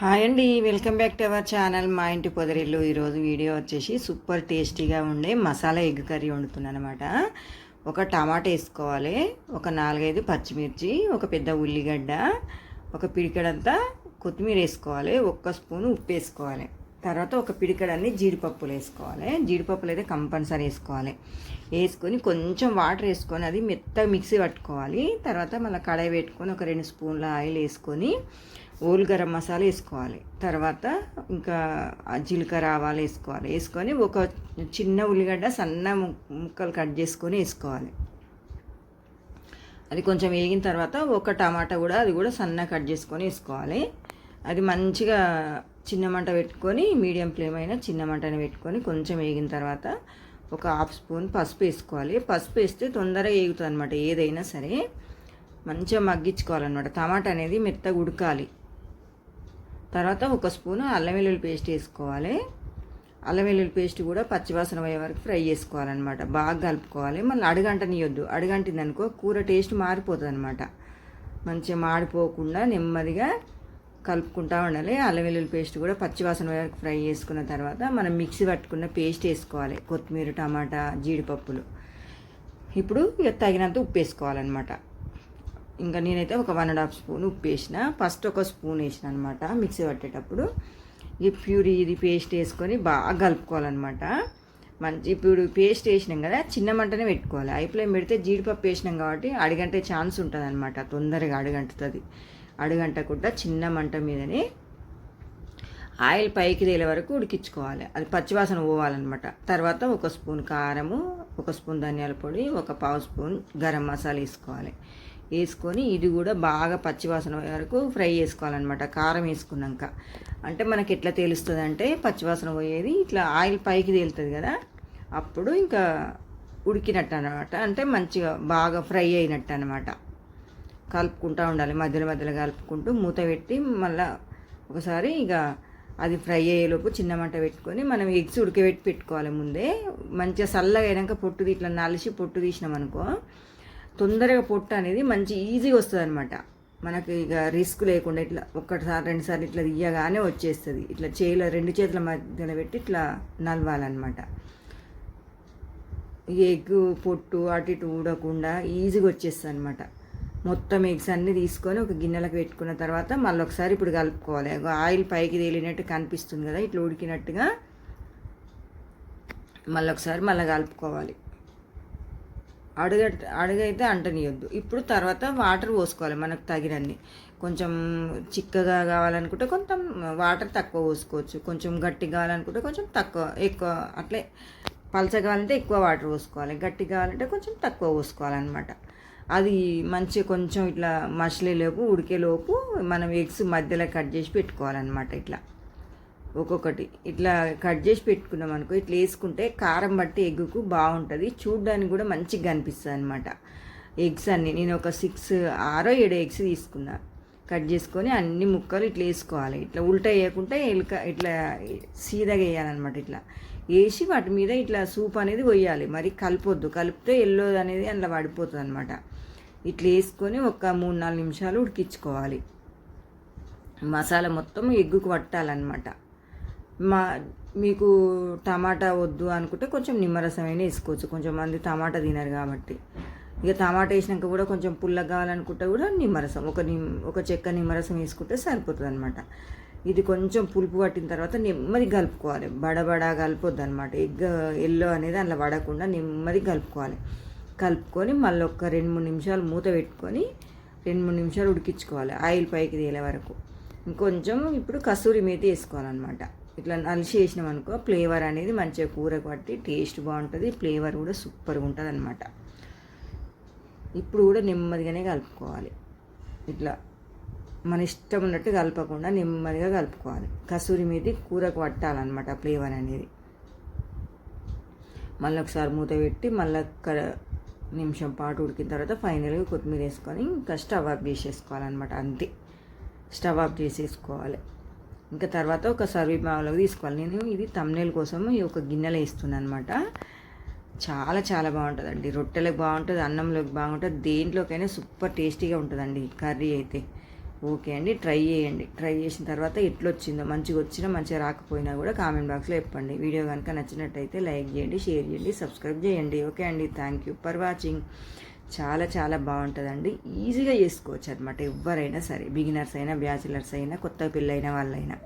Hi అండి welcome back to our channel. మా ఇంటి పొదరిల్లు ఈరోజు వీడియో వచ్చేసి సూపర్ టేస్టీగా ఉండే మసాలా ఎగ్ కర్రీ వండుతున్నాను అనమాట ఒక టమాటా వేసుకోవాలి ఒక నాలుగైదు పచ్చిమిర్చి ఒక పెద్ద ఉల్లిగడ్డ ఒక పిడికడంతా కొత్తిమీర వేసుకోవాలి ఒక్క స్పూన్ ఉప్పు వేసుకోవాలి. తర్వాత ఒక పిడికడన్ని జీడిపప్పులు వేసుకోవాలి. జీడిపప్పులు అయితే కంపల్సరీ వేసుకోవాలి. వేసుకొని కొంచెం వాటర్ వేసుకొని అది మెత్తగా మిక్సీ పట్టుకోవాలి. తర్వాత మళ్ళీ కడాయి పెట్టుకొని ఒక రెండు స్పూన్ల ఆయిల్ వేసుకొని ఓల్ గరం మసాలా వేసుకోవాలి. తర్వాత ఇంకా జీలకర్ర ఆవాలు వేసుకోవాలి. వేసుకొని ఒక చిన్న ఉల్లిగడ్డ సన్న ముక్కలు కట్ చేసుకొని వేసుకోవాలి. అది కొంచెం వేగిన తర్వాత ఒక టమాటా కూడా అది కూడా సన్న కట్ చేసుకొని వేసుకోవాలి. అది మంచిగా చిన్న మంట పెట్టుకొని మీడియం ఫ్లేమ్ అయినా చిన్న మంటని పెట్టుకొని కొంచెం వేగిన తర్వాత ఒక హాఫ్ స్పూన్ పసుపు వేసుకోవాలి. పసుపు వేస్తే తొందరగా వేగుతుంది అనమాట ఏదైనా సరే. మంచిగా మగ్గించుకోవాలన్నమాట. టమాటా అనేది మెత్తగా ఉడకాలి. తర్వాత ఒక స్పూను అల్లం వెల్లుల్లి పేస్ట్ వేసుకోవాలి. అల్లం వెల్లుల్లి పేస్ట్ కూడా పచ్చివాసన అయ్యే వరకు ఫ్రై చేసుకోవాలన్నమాట. బాగా కలుపుకోవాలి. మళ్ళీ అడుగంటనియొద్దు. అడుగంటింది అనుకో కూర టేస్ట్ మారిపోతుంది అనమాట మంచిగా మాడిపోకుండా నెమ్మదిగా కలుపుకుంటూ ఉండాలి. అల్లం వెల్లుల్లి పేస్ట్ కూడా పచ్చివాసన వరకు ఫ్రై చేసుకున్న తర్వాత మనం మిక్సీ పట్టుకున్న పేస్ట్ వేసుకోవాలి. కొత్తిమీర టమాటా జీడిపప్పులు. ఇప్పుడు ఇక తగినంత ఉప్పు వేసుకోవాలన్నమాట. ఇంకా నేనైతే ఒక వన్ అండ్ హాఫ్ స్పూన్ ఉప్పు వేసిన ఫస్ట్ ఒక స్పూన్ వేసిన అనమాట మిక్సీ పట్టేటప్పుడు. ఈ ప్యూరీ ఇది పేస్ట్ వేసుకొని బాగా కలుపుకోవాలన్నమాట. మంచి ఇప్పుడు పేస్ట్ వేసినాం కదా చిన్న మంటనే పెట్టుకోవాలి. ఐ పెడితే జీడిపప్పు వేసినాం కాబట్టి అడిగంటే ఛాన్స్ ఉంటుంది అనమాట తొందరగా అడుగంటుతుంది. అడుగంటకుండా చిన్న మంట మీదనే ఆయిల్ పైకి తేలే వరకు ఉడికించుకోవాలి. అది పచ్చివాసన పోవాలన్నమాట. తర్వాత ఒక స్పూన్ కారము ఒక స్పూన్ ధనియాల పొడి ఒక పావు స్పూన్ గరం మసాలా వేసుకోవాలి. వేసుకొని ఇది కూడా బాగా పచ్చివాసన వరకు ఫ్రై చేసుకోవాలన్నమాట కారం వేసుకున్నాక. అంటే మనకి ఎట్లా తెలుస్తుంది అంటే పచ్చివాసన పోయేది ఇట్లా ఆయిల్ పైకి తేలుతుంది కదా అప్పుడు ఇంకా ఉడికినట్టు అనమాట అంటే మంచిగా బాగా ఫ్రై అయినట్టు అనమాట కలుపుకుంటూ ఉండాలి మధ్యలో మధ్యలో కలుపుకుంటూ మూత పెట్టి మళ్ళీ ఒకసారి ఇక అది ఫ్రై అయ్యేలోపు చిన్న మంట పెట్టుకొని మనం ఎగ్స్ ఉడకబెట్టి పెట్టుకోవాలి ముందే. మంచిగా చల్లగా అయినాక పొట్టు ఇట్లా నలిసి పొట్టు తీసినాం అనుకో తొందరగా పొట్టు అనేది మంచి ఈజీగా వస్తుంది అనమాట మనకి ఇక రిస్క్ లేకుండా ఇట్లా ఒక్కటిసారి రెండుసార్లు ఇట్లా తీయగానే వచ్చేస్తుంది. ఇట్లా చేయిలో రెండు చేతుల మధ్యలో పెట్టి ఇట్లా నలవాలన్నమాట. ఎగ్ పొట్టు అటు ఇటు ఊడకుండా ఈజీగా వచ్చేస్తుంది అనమాట మొత్తం ఎగ్స్ అన్నీ తీసుకొని ఒక గిన్నెలకు పెట్టుకున్న తర్వాత మళ్ళీ ఒకసారి ఇప్పుడు కలుపుకోవాలి. ఆయిల్ పైకి తేలినట్టు కనిపిస్తుంది కదా ఇట్లా ఉడికినట్టుగా మళ్ళీ ఒకసారి మళ్ళీ కలుపుకోవాలి. అడుగ అడుగైతే అంటనియొద్దు. ఇప్పుడు తర్వాత వాటర్ పోసుకోవాలి మనకు తగినన్ని. కొంచెం చిక్కగా కావాలనుకుంటే కొంచెం వాటర్ తక్కువ పోసుకోవచ్చు. కొంచెం గట్టిగా కావాలనుకుంటే కొంచెం తక్కువ ఎక్కువ అట్లే పలచ కావాలంటే ఎక్కువ వాటర్ పోసుకోవాలి. గట్టి కావాలంటే కొంచెం తక్కువ పోసుకోవాలన్నమాట. అది మంచిగా కొంచెం ఇట్లా మసలేలోపు ఉడికేలోపు మనం ఎగ్స్ మధ్యలో కట్ చేసి పెట్టుకోవాలన్నమాట ఇట్లా. ఒక్కొక్కటి. ఇట్లా కట్ చేసి పెట్టుకున్నాం అనుకో ఇట్లా వేసుకుంటే కారం బట్టి ఎగ్గుకు బాగుంటుంది. చూడడానికి కూడా మంచిగా కనిపిస్తుంది అనమాట ఎగ్స్ అన్నీ. నేను ఒక సిక్స్ ఆరో ఏడో ఎగ్స్ తీసుకున్నా. కట్ చేసుకొని అన్ని ముక్కలు ఇట్లా వేసుకోవాలి. ఇట్లా ఉల్టా వేయకుండా ఎలుక ఇట్లా సీదగా వేయాలన్నమాట ఇట్లా. వేసి వాటి మీద ఇట్లా సూప్ అనేది పోయాలి. మరి కలపొద్దు. కలిపితే ఎల్లో అనేది అందులో పడిపోతుంది అనమాట ఇట్లా వేసుకొని ఒక మూడు నాలుగు నిమిషాలు ఉడికించుకోవాలి. మసాలా మొత్తం ఎగ్గుకు పట్టాలన్నమాట. మా మీకు టమాటా వద్దు అనుకుంటే కొంచెం నిమ్మరసం అయినా వేసుకోవచ్చు. కొంచెం మంది టమాటా తినరు కాబట్టి. ఇక టమాటా వేసినాక కూడా కొంచెం పుల్లగా కావాలనుకుంటే కూడా నిమ్మరసం. ఒక నిమ్ ఒక చెక్క నిమ్మరసం వేసుకుంటే సరిపోతుంది అనమాట ఇది కొంచెం పులుపు పట్టిన తర్వాత నెమ్మది కలుపుకోవాలి. బడబడా కలపొద్దు అనమాట ఎగ్ ఎల్లో అనేది అలా పడకుండా నెమ్మది కలుపుకోవాలి. కలుపుకొని మళ్ళీ ఒక రెండు మూడు నిమిషాలు మూత పెట్టుకొని రెండు మూడు నిమిషాలు ఉడికించుకోవాలి. ఆయిల్ పైకి తేలే వరకు. ఇంకొంచెం ఇప్పుడు కస్తూరి మేతి వేసుకోవాలన్నమాట. ఇట్లా నలిసి వేసినాం అనుకో ఫ్లేవర్ అనేది మంచిగా కూర పట్టి టేస్ట్ బాగుంటుంది ఫ్లేవర్ కూడా సూపర్గా ఉంటుంది అనమాట ఇప్పుడు కూడా నెమ్మదిగానే కలుపుకోవాలి. ఇట్లా మన ఇష్టం ఉన్నట్టు కలపకుండా నెమ్మదిగా కలుపుకోవాలి. కసూరి మీద కూరకు పట్టాలన్నమాట ఫ్లేవర్ అనేది. మళ్ళీ ఒకసారి మూత పెట్టి మళ్ళీ నిమిషం పాటు ఉడికిన తర్వాత ఫైనల్గా కొత్తిమీర వేసుకొని ఇంకా స్టవ్ ఆఫ్ చేసేసుకోవాలన్నమాట అంతే. స్టవ్ ఆఫ్ చేసేసుకోవాలి. ఇంకా తర్వాత ఒక సర్వీపావులకు తీసుకోవాలి. నేను ఇది తమ్నేల్ కోసం ఈ ఒక గిన్నెలో వేస్తున్నాను అనమాట చాలా చాలా బాగుంటుందండి. రొట్టెలకు బాగుంటుంది అన్నంలోకి బాగుంటుంది దేంట్లోకైనా సూపర్ టేస్టీగా ఉంటుందండి కర్రీ అయితే. ఓకే అండి ట్రై చేయండి. ట్రై చేసిన తర్వాత ఎట్లొచ్చిందో మంచిగా వచ్చినా మంచిగా రాకపోయినా కూడా కామెంట్ బాక్స్లో చెప్పండి. వీడియో కనుక నచ్చినట్టయితే లైక్ చేయండి షేర్ చేయండి సబ్స్క్రైబ్ చేయండి. ఓకే అండి థ్యాంక్ యూ ఫర్ వాచింగ్. చాలా చాలా బాగుంటుందండి. ఈజీగా చేసుకోవచ్చు అనమాట ఎవరైనా సరే. బిగినర్స్ అయినా బ్యాచిలర్స్ అయినా కొత్త పెళ్ళైన వాళ్ళైనా.